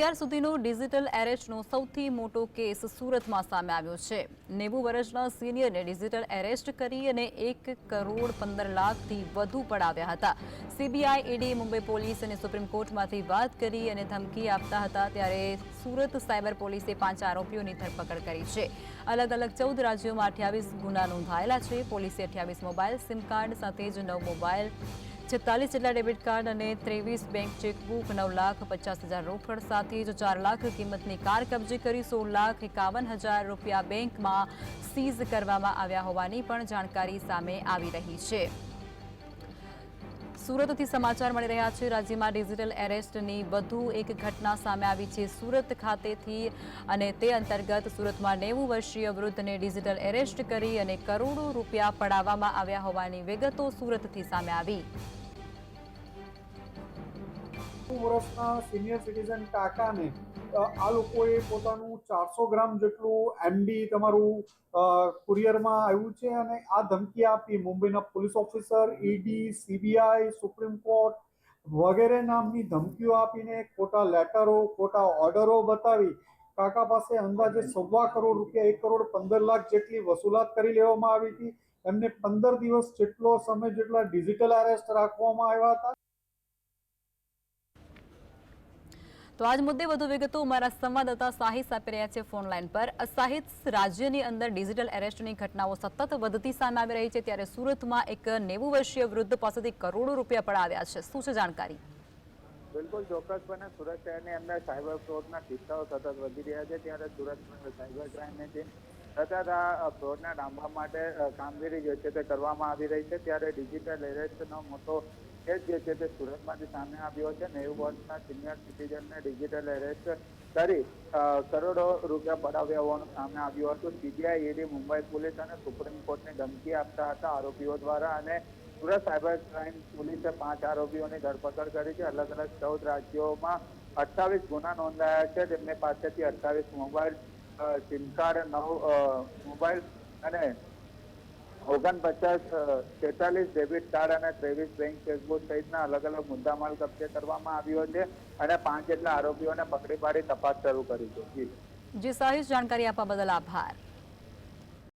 અત્યાર સુધીનો ડિજિટલ એરેસ્ટનો સૌથી મોટો કેસ સુરતમાં સામે આવ્યો છે. નેવું વર્ષના સિનિયરને ડિજિટલ એરેસ્ટ કરી અને એક કરોડ પંદર લાખથી વધુ પડાવ્યા હતા. સીબીઆઈ, ઈડી, મુંબઈ પોલીસ અને સુપ્રીમ કોર્ટમાંથી વાત કરી અને ધમકી આપતા હતા ત્યારે સુરત સાયબર પોલીસે પાંચ આરોપીઓની ધરપકડ કરી છે. અલગ અલગ ચૌદ રાજ્યોમાં અઠ્યાવીસ ગુના નોંધાયેલા છે. પોલીસે અઠ્યાવીસ મોબાઈલ, સિમ કાર્ડ સાથે જ નવ મોબાઈલ છેતાલીસ જેટલા ડેબિટ કાર્ડ અને ત્રેવીસ બેંક ચેકબુક, નવ લાખ પચાસ હજાર રોકડ સાથે જ ચાર લાખ કિંમતની કાર કબજે કરી, સોળ લાખ એકાવન હજાર રૂપિયા બેંકમાં સીઝ કરવામાં આવ્યા હોવાની પણ જાણકારી સામે આવી રહી છે. સુરતથી સમાચાર મળી રહ્યા છે. રાજ્યમાં ડિજિટલ એરેસ્ટની વધુ એક ઘટના સામે આવી છે સુરત ખાતેથી અને તે અંતર્ગત સુરતમાં નેવું વર્ષીય વૃદ્ધને ડિજિટલ એરેસ્ટ કરી અને કરોડો રૂપિયા પડાવવામાં આવ્યા હોવાની વિગતો સુરતથી સામે આવી. વર્ષના સિનિયર સિટીઝન કાકાને આ લોકોએ પોતાનું ચારસો ગ્રામ જેટલું એમડી તમારું કુરિયરમાં આવ્યું છે અને આ ધમકી આપી મુંબઈના police officer ED CBI supreme court વગેરે નામની ધમકીઓ આપીને ખોટા લેટરો, ખોટા ઓર્ડરો બતાવી કાકા પાસે અંદાજે સવા કરોડ રૂપિયા, એક કરોડ પંદર લાખ જેટલી વસૂલાત કરી લેવામાં આવી હતી. એમને પંદર દિવસ જેટલો સમય જેટલા ડિજિટલ અરેસ્ટ રાખવામાં આવ્યા હતા. તો આજ મુદ્દે વધુ વિગતો અમારા સંવાદદાતા સાહિત આપી રહ્યા છે ફોન લાઈન પર. સાહિત રાજ્યની અંદર ડિજિટલ એરેસ્ટની ઘટનાઓ સતત વધતી સામે આવી રહી છે ત્યારે સુરતમાં એક નેવું વર્ષીય વૃદ્ધ પાસેથી કરોડો રૂપિયા પડાવ્યા છે. શું છે જાણકારી? બિલકુલ ચોક્કસપણે સુરત શહેરની અંદર સાયબર ફ્રોડના કિસ્સાઓ સતત વધી રહ્યા છે. ત્યારે સુરત સાયબર ક્રાઇમને જે સતત આ ફ્રોડના ડામવા માટે કામગીરી જે છે તે કરવામાં આવી રહી છે. ત્યારે ડિજિટલ એરેસ્ટનો મોટો કેસ જે છે તે સુરતમાંથી સામે આવ્યો છે નેવું વર્ષના સિનિયર સિટીઝનને ડિજિટલ એરેસ્ટ કરી કરોડો રૂપિયા પડાવ્યા હોવાનું સામે આવ્યું હતું. સીબીઆઈ, ઈડી, મુંબઈ પોલીસ અને સુપ્રીમ કોર્ટને ધમકી આપતા હતા આરોપીઓ દ્વારા અને સુરત સાયબર ક્રાઇમ પોલીસે પાંચ આરોપીઓની ધરપકડ કરી છે. અલગ અલગ ચૌદ રાજ્યોમાં અઠ્ઠાવીસ ગુના નોંધાયા છે. તેમની પાસેથી અઠ્ઠાવીસ મોબાઈલ સિમ કાર્ડ, નવ મોબાઈલ અને ઓગણપચાસ તેતાલીસ ડેબિટ કાર્ડ અને ત્રેવીસ બેંક ચેકબુક સહિતના અલગ અલગ મુદ્દામાલ કબજે કરવામાં આવ્યો છે અને પાંચ જેટલા આરોપીઓને પકડી પાડી તપાસ શરૂ કરી છે. જી, સાહિત જાણકારી આપવા બદલ આભાર.